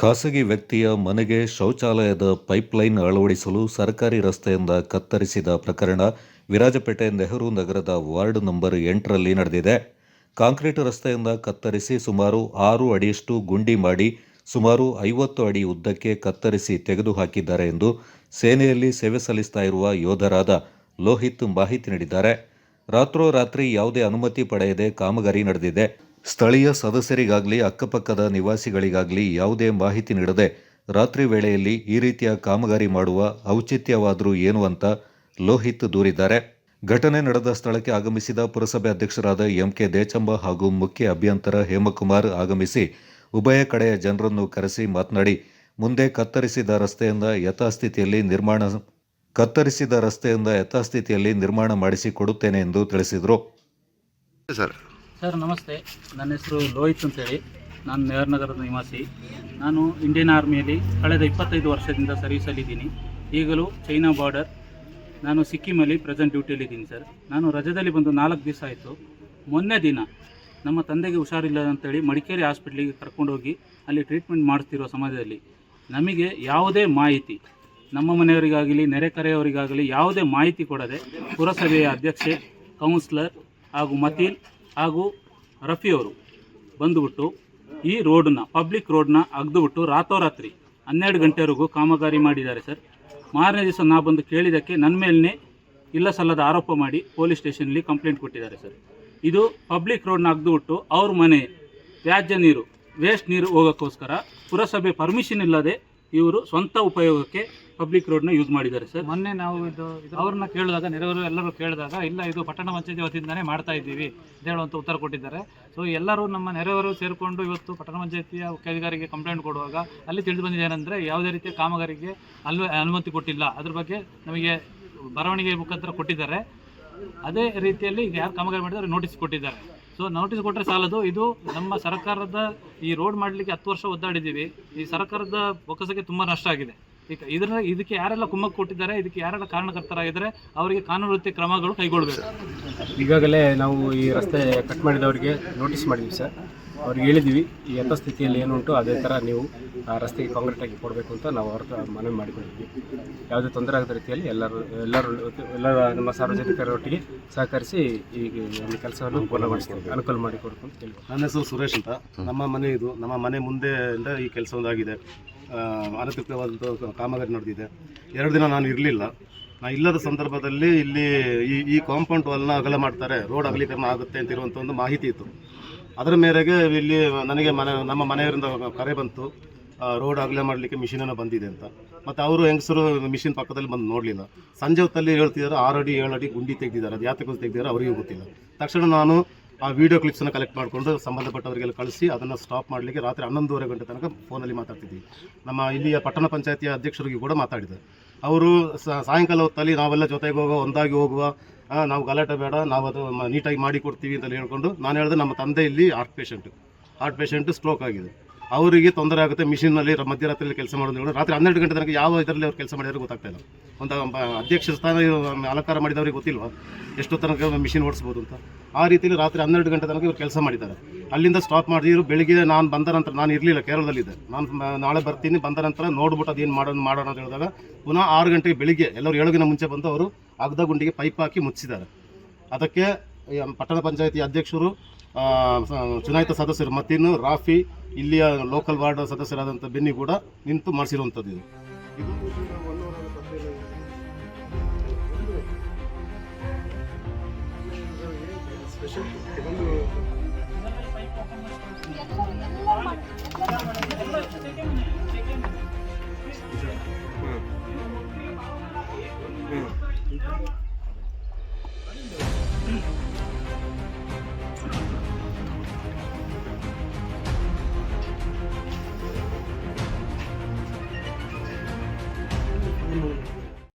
ಖಾಸಗಿ ವ್ಯಕ್ತಿಯ ಮನೆಗೆ ಶೌಚಾಲಯದ ಪೈಪ್ಲೈನ್ ಅಳವಡಿಸಲು ಸರ್ಕಾರಿ ರಸ್ತೆಯಿಂದ ಕತ್ತರಿಸಿದ ಪ್ರಕರಣ ವಿರಾಜಪೇಟೆ ನೆಹರು ನಗರದ ವಾರ್ಡ್ ನಂಬರ್ ಎಂಟರಲ್ಲಿ ನಡೆದಿದೆ. ಕಾಂಕ್ರೀಟ್ ರಸ್ತೆಯಿಂದ ಕತ್ತರಿಸಿ ಸುಮಾರು ಆರು ಅಡಿಯಷ್ಟು ಗುಂಡಿ ಮಾಡಿ ಸುಮಾರು ಐವತ್ತು ಅಡಿ ಉದ್ದಕ್ಕೆ ಕತ್ತರಿಸಿ ತೆಗೆದುಹಾಕಿದ್ದಾರೆ ಎಂದು ಸೇನೆಯಲ್ಲಿ ಸೇವೆ ಸಲ್ಲಿಸ್ತಾ ಇರುವ ಯೋಧರಾದ ಲೋಹಿತ್ ಮಾಹಿತಿ ನೀಡಿದ್ದಾರೆ. ರಾತ್ರೋರಾತ್ರಿ ಯಾವುದೇ ಅನುಮತಿ ಪಡೆಯದೆ ಕಾಮಗಾರಿ ನಡೆದಿದೆ. ಸ್ಥಳೀಯ ಸದಸ್ಯರಿಗಾಗಲಿ, ಅಕ್ಕಪಕ್ಕದ ನಿವಾಸಿಗಳಿಗಾಗಲಿ ಯಾವುದೇ ಮಾಹಿತಿ ನೀಡದೆ ರಾತ್ರಿ ವೇಳೆಯಲ್ಲಿ ಈ ರೀತಿಯ ಕಾಮಗಾರಿ ಮಾಡುವ ಔಚಿತ್ಯವಾದರೂ ಏನು ಅಂತ ಲೋಹಿತ್ ದೂರಿದ್ದಾರೆ. ಘಟನೆ ನಡೆದ ಸ್ಥಳಕ್ಕೆ ಆಗಮಿಸಿದ ಪುರಸಭೆ ಅಧ್ಯಕ್ಷರಾದ ಎಂಕೆ ದೇಚಂಬ ಹಾಗೂ ಮುಖ್ಯ ಅಭಿಯಂತರ ಹೇಮಕುಮಾರ್ ಆಗಮಿಸಿ ಉಭಯ ಕಡೆಯ ಜನರನ್ನು ಕರೆಸಿ ಮಾತನಾಡಿ, ಮುಂದೆ ಕತ್ತರಿಸಿದ ರಸ್ತೆಯಿಂದ ಯಥಾಸ್ಥಿತಿಯಲ್ಲಿ ನಿರ್ಮಾಣ, ಕತ್ತರಿಸಿದ ರಸ್ತೆಯಿಂದ ಯಥಾಸ್ಥಿತಿಯಲ್ಲಿ ನಿರ್ಮಾಣ ಮಾಡಿಸಿ ಕೊಡುತ್ತೇನೆ ಎಂದು ತಿಳಿಸಿದರು. ಸರ್, ನಮಸ್ತೆ. ನನ್ನ ಹೆಸರು ಲೋಹಿತ್ ಅಂತೇಳಿ. ನಾನು ನಗರದ ನಿವಾಸಿ. ನಾನು ಇಂಡಿಯನ್ ಆರ್ಮಿಯಲ್ಲಿ ಕಳೆದ ಇಪ್ಪತ್ತೈದು ವರ್ಷದಿಂದ ಸರ್ವೀಸಲ್ಲಿದ್ದೀನಿ. ಈಗಲೂ ಚೈನಾ ಬಾರ್ಡರ್ ನಾನು ಸಿಕ್ಕಿಮಲ್ಲಿ ಪ್ರೆಸೆಂಟ್ ಡ್ಯೂಟಿಯಲ್ಲಿದ್ದೀನಿ ಸರ್. ನಾನು ರಜದಲ್ಲಿ ಬಂದು ನಾಲ್ಕು ದಿವಸ ಆಯಿತು. ಮೊನ್ನೆ ದಿನ ನಮ್ಮ ತಂದೆಗೆ ಹುಷಾರಿಲ್ಲ ಅಂತೇಳಿ ಮಡಿಕೇರಿ ಹಾಸ್ಪಿಟ್ಲಿಗೆ ಕರ್ಕೊಂಡೋಗಿ ಅಲ್ಲಿ ಟ್ರೀಟ್ಮೆಂಟ್ ಮಾಡಿಸ್ತಿರೋ ಸಮಯದಲ್ಲಿ ನಮಗೆ ಯಾವುದೇ ಮಾಹಿತಿ, ನಮ್ಮ ಮನೆಯವರಿಗಾಗಲಿ ನೆರೆಕರೆಯವರಿಗಾಗಲಿ ಯಾವುದೇ ಮಾಹಿತಿ ಕೊಡದೆ ಪುರಸಭೆಯ ಅಧ್ಯಕ್ಷೆ ಕೌನ್ಸಿಲರ್ ಹಾಗೂ ಮತೀನ್ ಹಾಗೂ ರಫಿಯವರು ಬಂದುಬಿಟ್ಟು ಈ ರೋಡನ್ನ ಪಬ್ಲಿಕ್ ರೋಡನ್ನ ಅಗ್ದುಬಿಟ್ಟು ರಾತೋರಾತ್ರಿ ಹನ್ನೆರಡು ಗಂಟೆವರೆಗೂ ಕಾಮಗಾರಿ ಮಾಡಿದ್ದಾರೆ ಸರ್. ಮಾರನೇ ದಿವಸ ನಾ ಬಂದು ಕೇಳಿದ್ದಕ್ಕೆ ನನ್ನ ಮೇಲೇ ಇಲ್ಲ ಸಲ್ಲದ ಆರೋಪ ಮಾಡಿ ಪೊಲೀಸ್ ಸ್ಟೇಷನಲ್ಲಿ ಕಂಪ್ಲೇಂಟ್ ಕೊಟ್ಟಿದ್ದಾರೆ ಸರ್. ಇದು ಪಬ್ಲಿಕ್ ರೋಡ್ನ ಅಗ್ದುಬಿಟ್ಟು ಅವ್ರ ಮನೆ, ತ್ಯಾಜ್ಯ ನೀರು ವೇಸ್ಟ್ ನೀರು ಹೋಗೋಕ್ಕೋಸ್ಕರ ಪುರಸಭೆ ಪರ್ಮಿಷನ್ ಇಲ್ಲದೆ ಇವರು ಸ್ವಂತ ಉಪಯೋಗಕ್ಕೆ ಪಬ್ಲಿಕ್ ರೋಡ್ನ ಯೂಸ್ ಮಾಡಿದ್ದಾರೆ ಸರ್. ಮೊನ್ನೆ ನಾವು ಇದು ಅವ್ರನ್ನ ಕೇಳಿದಾಗ, ನೆರೆಯವರು ಎಲ್ಲರೂ ಕೇಳಿದಾಗ, ಇಲ್ಲ, ಇದು ಪಟ್ಟಣ ಪಂಚಾಯತಿ ವತಿಯಿಂದನೇ ಮಾಡ್ತಾ ಇದ್ದೀವಿ ಅಂತ ಹೇಳುವಂಥ ಉತ್ತರ ಕೊಟ್ಟಿದ್ದಾರೆ. ಸೊ ಎಲ್ಲರೂ ನಮ್ಮ ನೆರೆಯವರು ಸೇರಿಕೊಂಡು ಇವತ್ತು ಪಟ್ಟಣ ಪಂಚಾಯತಿಯ ಕೈಗಾರಿಗೆ ಕಂಪ್ಲೇಂಟ್ ಕೊಡುವಾಗ ಅಲ್ಲಿ ತಿಳಿದು ಬಂದಿದೆ ಏನಂದರೆ, ಯಾವುದೇ ರೀತಿಯ ಕಾಮಗಾರಿಗೆ ಅನುಮತಿ ಕೊಟ್ಟಿಲ್ಲ. ಅದ್ರ ಬಗ್ಗೆ ನಮಗೆ ಬರವಣಿಗೆ ಮುಖಾಂತರ ಕೊಟ್ಟಿದ್ದಾರೆ. ಅದೇ ರೀತಿಯಲ್ಲಿ ಯಾರು ಕಾಮಗಾರಿ ಮಾಡಿದ್ರೆ ನೋಟಿಸ್ ಕೊಟ್ಟಿದ್ದಾರೆ. ಸೊ ನೋಟಿಸ್ ಕೊಟ್ಟರೆ ಸಾಲದು. ಇದು ನಮ್ಮ ಸರ್ಕಾರದ ಈ ರೋಡ್ ಮಾಡಲಿಕ್ಕೆ ಹತ್ತು ವರ್ಷ ಒದ್ದಾಡಿದ್ದೀವಿ. ಈ ಸರ್ಕಾರದ ಬೊಕ್ಕಸಕ್ಕೆ ತುಂಬ ನಷ್ಟ ಆಗಿದೆ. ಇದರ ಇದಕ್ಕೆ ಯಾರೆಲ್ಲ ಕುಮ್ಮಕ್ಕು ಕೊಟ್ಟಿದ್ದಾರೆ ಇದಕ್ಕೆ ಯಾರೆಲ್ಲ ಕಾರಣಕರ್ತರಾಗಿದ್ದಾರೆ ಅವರಿಗೆ ಕಾನೂನು ರೀತಿಯ ಕ್ರಮಗಳು ಕೈಗೊಳ್ಳಬೇಕು. ಈಗಾಗಲೇ ನಾವು ಈ ರಸ್ತೆ ಕಟ್ ಮಾಡಿದವರಿಗೆ ನೋಟಿಸ್ ಮಾಡಿದ್ವಿ ಸರ್. ಅವ್ರಿಗೆ ಹೇಳಿದ್ವಿ ಈ ಯಥಾಸ್ಥಿತಿಯಲ್ಲಿ ಏನುಂಟು ಅದೇ ಥರ ನೀವು ಆ ರಸ್ತೆಗೆ ಕಾಂಕ್ರೀಟ್ ಆಗಿ ಕೊಡಬೇಕು ಅಂತ ನಾವು ಅವ್ರ ಮನವಿ ಮಾಡಿಕೊಂಡಿದ್ವಿ. ಯಾವುದೇ ತೊಂದರೆ ಆಗದ ರೀತಿಯಲ್ಲಿ ಎಲ್ಲರೂ ಎಲ್ಲರೂ ಎಲ್ಲ ನಮ್ಮ ಸಾರ್ವಜನಿಕರೊಟ್ಟಿಗೆ ಸಹಕರಿಸಿ ಈ ಒಂದು ಕೆಲಸವನ್ನು ಪೂರ್ಣಗೊಳಿಸ್ತೀವಿ ಅನುಕೂಲ ಮಾಡಿಕೊಡ್ಬೇಕು ಅಂತ ನನ್ನ ಹೆಸರು ಸುರೇಶ್ ಅಂತ. ನಮ್ಮ ಮನೆ ಇದು ನಮ್ಮ ಮನೆ ಮುಂದೆಯಿಂದ ಈ ಕೆಲಸ ಒಂದಾಗಿದೆ. ಅನಧಿಕೃತವಾದಂಥ ಕಾಮಗಾರಿ ನಡೆದಿದೆ. ಎರಡು ದಿನ ನಾನು ಇರಲಿಲ್ಲ. ನಾ ಇಲ್ಲದ ಸಂದರ್ಭದಲ್ಲಿ ಇಲ್ಲಿ ಈ ಈ ಕಾಂಪೌಂಡ್ ವಾಲ್ನ ಅಗಲ ಮಾಡ್ತಾರೆ. ರೋಡ್ ಅಗಲೀಕರಣ ಆಗುತ್ತೆ ಅಂತ ಇರುವಂಥ ಒಂದು ಮಾಹಿತಿ ಇತ್ತು. ಅದರ ಮೇರೆಗೆ ಇಲ್ಲಿ ನನಗೆ ಮನೆ, ನಮ್ಮ ಮನೆಯವರಿಂದ ಕರೆ ಬಂತು. ರೋಡ್ ಅಗಲ ಮಾಡಲಿಕ್ಕೆ ಮಿಷಿನನ್ನು ಬಂದಿದೆ ಅಂತ. ಮತ್ತು ಅವರು ಹೆಂಗಸರು ಮಿಷಿನ್ ಪಕ್ಕದಲ್ಲಿ ಬಂದು ನೋಡಲಿಲ್ಲ. ಸಂಜೆ ಹೊತ್ತಲ್ಲಿ ಹೇಳ್ತಿದ್ದಾರೆ ಆರು ಅಡಿ ಏಳು ಅಡಿ ಗುಂಡಿ ತೆಗೆದಿದ್ದಾರೆ. ಅದು ಯಾತಕ್ಕೆ ತೆಗೆದಿದ್ದಾರೆ, ಅವರಿಗೂ ಗೊತ್ತಿಲ್ಲ. ತಕ್ಷಣ ನಾನು ಆ ವಿಡಿಯೋ ಕ್ಲಿಪ್ಸನ್ನು ಕಲೆಕ್ಟ್ ಮಾಡಿಕೊಂಡು ಸಂಬಂಧಪಟ್ಟವರಿಗೆಲ್ಲ ಕಳಿಸಿ ಅದನ್ನು ಸ್ಟಾಪ್ ಮಾಡಲಿಕ್ಕೆ ರಾತ್ರಿ ಹನ್ನೊಂದುವರೆ ಗಂಟೆ ತನಕ ಫೋನಲ್ಲಿ ಮಾತಾಡ್ತಿದ್ವಿ. ನಮ್ಮ ಇಲ್ಲಿಯ ಪಟ್ಟಣ ಪಂಚಾಯತಿಯ ಅಧ್ಯಕ್ಷರಿಗೆ ಕೂಡ ಮಾತಾಡಿದೆ. ಅವರು ಸಾಯಂಕಾಲ ಹೊತ್ತಲ್ಲಿ ನಾವೆಲ್ಲ ಜೊತೆಗೆ ಹೋಗುವ, ಒಂದಾಗಿ ಹೋಗುವ ನಾವು ಗಲಾಟೆ ಬೇಡ, ನಾವು ಅದು ನೀಟಾಗಿ ಮಾಡಿ ಕೊಡ್ತೀವಿ ಅಂತ ಹೇಳ್ಕೊಂಡು ನಾನು ಹೇಳಿದೆ ನಮ್ಮ ತಂದೆ ಇಲ್ಲಿ heart patient heart patient stroke ಆಗಿದೆ. ಅವರಿಗೆ ತೊಂದರೆ ಆಗುತ್ತೆ. ಮಿಷಿನಲ್ಲಿ ಮಧ್ಯರಾತ್ರಿಯಲ್ಲಿ ಕೆಲಸ ಮಾಡೋದು ರಾತ್ರಿ ಹನ್ನೆರಡು ಗಂಟೆ ತನಕ ಯಾವ ಇದರಲ್ಲಿ ಅವ್ರು ಕೆಲಸ ಮಾಡಿದ್ರು ಗೊತ್ತಾಗ್ತಾ ಇಲ್ಲ. ಒಂದು ಅಧ್ಯಕ್ಷ ಸ್ಥಾನ ಅಲಂಕಾರ ಮಾಡಿದವ್ರಿಗೆ ಗೊತ್ತಿಲ್ವಾ? ಎಷ್ಟು ತನಕ ಮಿಷಿನ್ ಓಡಿಸ್ಬೋದು ಅಂತ. ಆ ರೀತಿಯಲ್ಲಿ ರಾತ್ರಿ ಹನ್ನೆರಡು ಗಂಟೆ ತನಕ ಇವ್ರು ಕೆಲಸ ಮಾಡಿದ್ದಾರೆ. ಅಲ್ಲಿಂದ ಸ್ಟಾಪ್ ಮಾಡಿದ್ರು ಬೆಳಿಗ್ಗೆ ನಾನು ಬಂದ ನಂತರ, ನಾನು ಇರಲಿಲ್ಲ, ಕೇರಳದಲ್ಲಿದ್ದೆ. ನಾನು ನಾಳೆ ಬರ್ತೀನಿ, ಬಂದ ನಂತರ ನೋಡ್ಬಿಟ್ಟು ಅದೇನು ಮಾಡೋಣ ಮಾಡೋಣ ಅಂತ ಹೇಳಿದಾಗ ಪುನಃ ಆರು ಗಂಟೆಗೆ ಬೆಳಿಗ್ಗೆ ಎಲ್ಲರೂ ಏಳು ದಿನ ಮುಂಚೆ ಬಂದು ಅವರು ಅಗ್ದ ಗುಂಡಿಗೆ ಪೈಪ್ ಹಾಕಿ ಮುಚ್ಚಿದ್ದಾರೆ. ಅದಕ್ಕೆ ಪಟ್ಟಣ ಪಂಚಾಯತಿ ಅಧ್ಯಕ್ಷರು ಚುನಾಯಿತ ಸದಸ್ಯರು ಮತ್ತಿನ್ನು ರಾಫಿ, ಇಲ್ಲಿಯ ಲೋಕಲ್ ವಾರ್ಡ್ ಸದಸ್ಯರಾದಂಥ ಬೆನ್ನಿ ಕೂಡ ನಿಂತು ಮಾಡಿಸಿರುವಂಥದ್ದು ಇದು. ಇದು